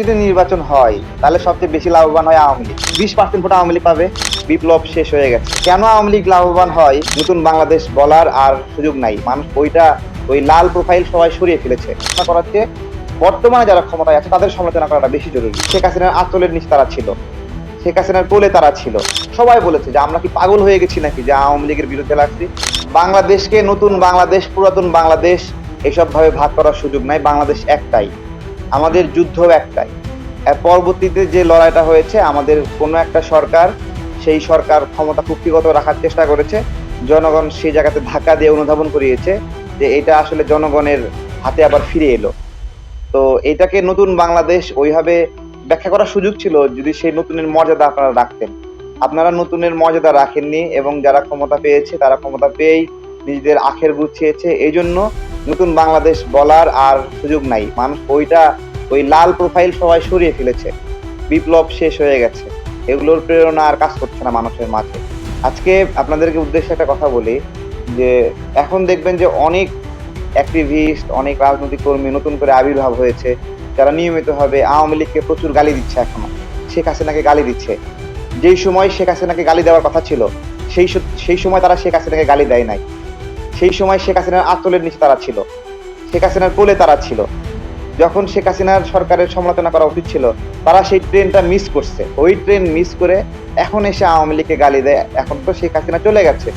যদি নির্বাচন হয়, তাহলে সবচেয়ে বেশি লাভবান হয় আওয়ামী লীগ। বিশ পার্সেন্ট ভোট আওয়ামী পাবে, বিপ্লব শেষ হয়ে গেছে। কেন আওয়ামী লীগ লাভবান হয়? নতুন বাংলাদেশ বলার আর সুযোগ নাই। মানুষ ওইটা ওই লাল প্রোফাইল সবাই সরিয়ে ফেলেছে। করাচ্ছে বর্তমানে যারা ক্ষমতায় আছে, তাদের সমালোচনা করাটা বেশি জরুরি। শেখ হাসিনার আঁচলের নিচ তারা ছিল। শেখ হাসিনার কোলে তারা ছিল। সবাই বলেছে যে, আমরা কি পাগল হয়ে গেছি নাকি যে আওয়ামী লীগের বিরুদ্ধে লাগছি বাংলাদেশকে নতুন বাংলাদেশ, পুরাতন বাংলাদেশ এসব ভাবে ভাগ করার সুযোগ নাই। বাংলাদেশ একটাই। আমাদের যুদ্ধ একটাই। পরবর্তীতে যে লড়াইটা হয়েছে, আমাদের কোনো একটা সরকার, সেই সরকার ক্ষমতা কুক্ষিগত রাখার চেষ্টা করেছে। জনগণ সেই জায়গাতে ধাক্কা দিয়ে অনুধাবন করিয়েছে যে এটা আসলে জনগণের হাতে আবার ফিরে এলো। তো এটাকে নতুন বাংলাদেশ ওইভাবে ব্যাখ্যা করার সুযোগ ছিল যদি সেই নতুনের মর্যাদা আপনারা রাখতেন। আপনারা নতুনের মর্যাদা রাখেননি এবং যারা ক্ষমতা পেয়েছে, তারা ক্ষমতা পেয়েই নিজেদের আখের গুছিয়েছে। এই জন্য নতুন বাংলাদেশ বলার আর সুযোগ নাই। মানুষ ওইটা ওই লাল প্রোফাইল সবাই সরিয়ে ফেলেছে। বিপ্লব শেষ হয়ে গেছে। এগুলোর প্রেরণা আর কাজ করছে না মানুষের মাঝে। আজকে আপনাদেরকে উদ্দেশ্যে একটা কথা বলি, যে এখন দেখবেন যে অনেক অ্যাক্টিভিস্ট অনেক রাজনৈতিক কর্মী নতুন করে আবির্ভাব হয়েছে। যারা নিয়মিতভাবে আওয়ামী লীগকে প্রচুর গালি দিচ্ছে এখনও। শেখ হাসিনাকে গালি দিচ্ছে। যেই সময় শেখ হাসিনাকে গালি দেওয়ার কথা ছিল, সেই সেই সময় তারা শেখ হাসিনাকে গালি দেয় নাই। সেই সময় শেখ হাসিনার আঁচলের নিচে তারা ছিল। শেখ হাসিনার কোলে তারা ছিল। যখন শেখ হাসিনার সরকারের সমালোচনা করা উচিত ছিল, তারা সেই ট্রেনটা মিস করছে। ওই ট্রেন মিস করে এখন এসে আওয়ামী লীগকে গালি দেয়। এখন তো শেখ হাসিনা চলে গেছে,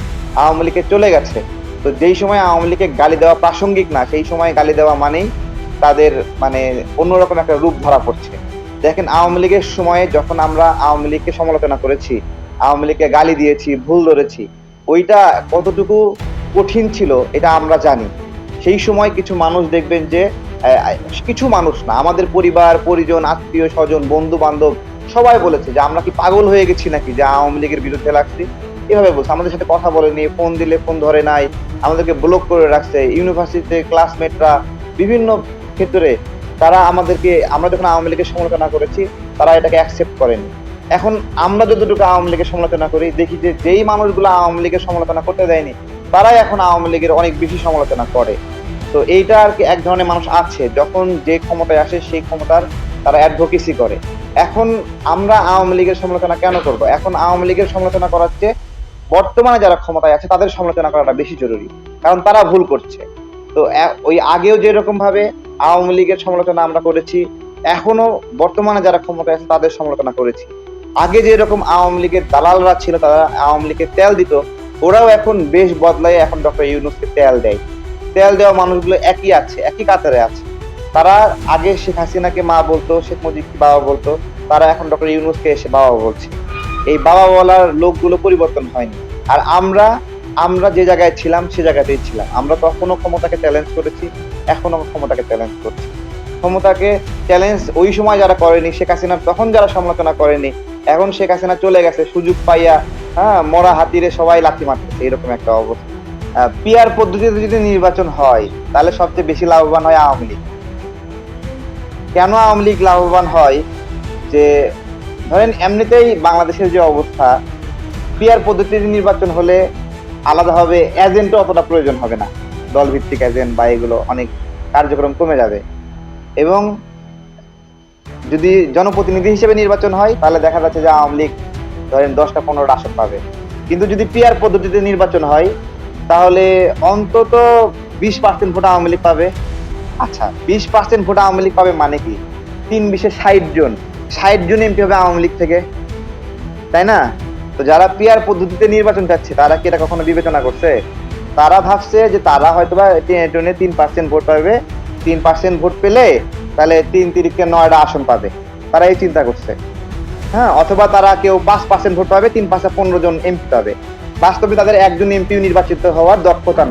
আওয়ামী লীগে চলে গেছে। তো যেই সময় আওয়ামী লীগকে গালি দেওয়া প্রাসঙ্গিক না, সেই সময় গালি দেওয়া মানেই তাদের মানে অন্যরকম একটা রূপ ধরা পড়ছে। দেখেন, আওয়ামী লীগের সময়ে যখন আমরা আওয়ামী লীগকে সমালোচনা করেছি, আওয়ামী লীগকে গালি দিয়েছি, ভুল ধরেছি, ওইটা কতটুকু কঠিন ছিল, এটা আমরা জানি। সেই সময় কিছু মানুষ দেখবেন যে কিছু মানুষ না, আমাদের পরিবার, পরিজন, আত্মীয়, স্বজন বন্ধু বান্ধব সবাই বলেছে যে আমরা কি পাগল হয়ে গেছি নাকি যে আওয়ামী লীগের বিরুদ্ধে লাগছি? এভাবে বলছে। আমাদের সাথে কথা বলেনি, ফোন দিলে ফোন ধরে নাই, আমাদেরকে ব্লক করে রাখছে। ইউনিভার্সিটিতে ক্লাসমেটরা বিভিন্ন ক্ষেত্রে তারা আমাদেরকে, আমরা যখন আওয়ামী লীগের সমালোচনা করেছি, তারা এটাকে অ্যাকসেপ্ট করেনি। এখন আমরা যতটুকু আওয়ামী লীগের সমালোচনা করি, দেখি যে যেই মানুষগুলো আওয়ামী লীগের সমালোচনা করতে দেয়নি, তারাই এখন আওয়ামী লীগের অনেক বেশি সমালোচনা করে। তো এইটা আর কি এক ধরনের মানুষ আছে, যখন যে ক্ষমতায় আসে সেই ক্ষমতার তারা অ্যাডভোকেসি করে। এখন আমরা আওয়ামী লীগের সমালোচনা কেন করব? এখন আওয়ামী লীগের সমালোচনা করার চেয়ে বর্তমানে যারা ক্ষমতায় আছে, তাদের সমালোচনা করাটা বেশি জরুরি। কারণ তারা ভুল করছে। তো ওই আগেও যেরকম ভাবে আওয়ামী লীগের সমালোচনা আমরা করেছি এখনও বর্তমানে যারা ক্ষমতায় আছে, তাদের সমালোচনা করেছি। আগে যেরকম আওয়ামী লীগের দালালরা ছিল, তারা আওয়ামী লীগের তেল দিত, ওরাও এখন বেশ বদলায় এখন ডক্টর ইউনুসকে তেল দেয়। তেল দেওয়া মানুষগুলো একই আছে, একই কাতারে আছে। তারা আগে শেখ হাসিনাকে মা বলতো, শেখ মুজিবকে বাবা বলতো, তারা এখন ডক্টর ইউনুসকে এসে বাবা বলছে। এই বাবা বলার লোকগুলো পরিবর্তন হয়নি। আর আমরা আমরা যে জায়গায় ছিলাম, সে জায়গাতেই ছিলাম। আমরা তখনও ক্ষমতাকে চ্যালেঞ্জ করেছি এখনও ক্ষমতাকে চ্যালেঞ্জ করছি। ক্ষমতাকে চ্যালেঞ্জ ওই সময় যারা করেনি, শেখ হাসিনা তখন যারা সমালোচনা করেনি, এখন শেখ হাসিনা চলে গেছে সুযোগ পাইয়া হ্যাঁ মরা হাতিরে সবাই লাথি মারতেছে, এরকম একটা অবস্থা। পিয়ার পদ্ধতিতে যদি নির্বাচন হয়, তাহলে সবচেয়ে বেশি লাভবান হয় আওয়ামী লীগ। কেন আওয়ামী লীগ লাভবান হয়? যে, ধরেন এমনিতেই বাংলাদেশের যে অবস্থা পিয়ার পদ্ধতিতে নির্বাচন হলে আলাদাভাবে এজেন্টও অতটা প্রয়োজন হবে না। দল ভিত্তিক এজেন্ট বা এগুলো অনেক কার্যক্রম কমে যাবে। এবং যদি জনপ্রতিনিধি হিসেবে নির্বাচন হয়, তাহলে দেখা যাচ্ছে যে আওয়ামী লীগ ধরেন দশটা পনেরোটা আসন পাবে। কিন্তু যদি পিয়ার পদ্ধতিতে নির্বাচন হয় তাহলে অন্তত বিশ পার্সেন্ট ভোট আওয়ামী লীগ পাবে। আচ্ছা। বিশ পার্সেন্ট ভোট আওয়ামী লীগ পাবে মানে কি? তিন বিশে ষাট জন। ষাট জন এমপি হবে আওয়ামী লীগ থেকে। তাই না? তো যারা পিয়ার পদ্ধতিতে নির্বাচন চাচ্ছে তারা কি এটা কখনো বিবেচনা করছে? তারা ভাবছে যে তারা হয়তো বা টেনে তিন পার্সেন্ট ভোট পাবে। তিন পার্সেন্ট ভোট পেলে তাহলে তিন তিরিখে নয়টা আসন পাবে। তারা এই চিন্তা করছে। হ্যাঁ? অথবা তারা কেউ পাঁচ পার্সেন্ট ভোট পাবে তিন পাঁচটা পনেরো জন এমপি পাবে। বাস্তবে তাদের একজন এমপিও নির্বাচিত হওয়ার দক্ষতা।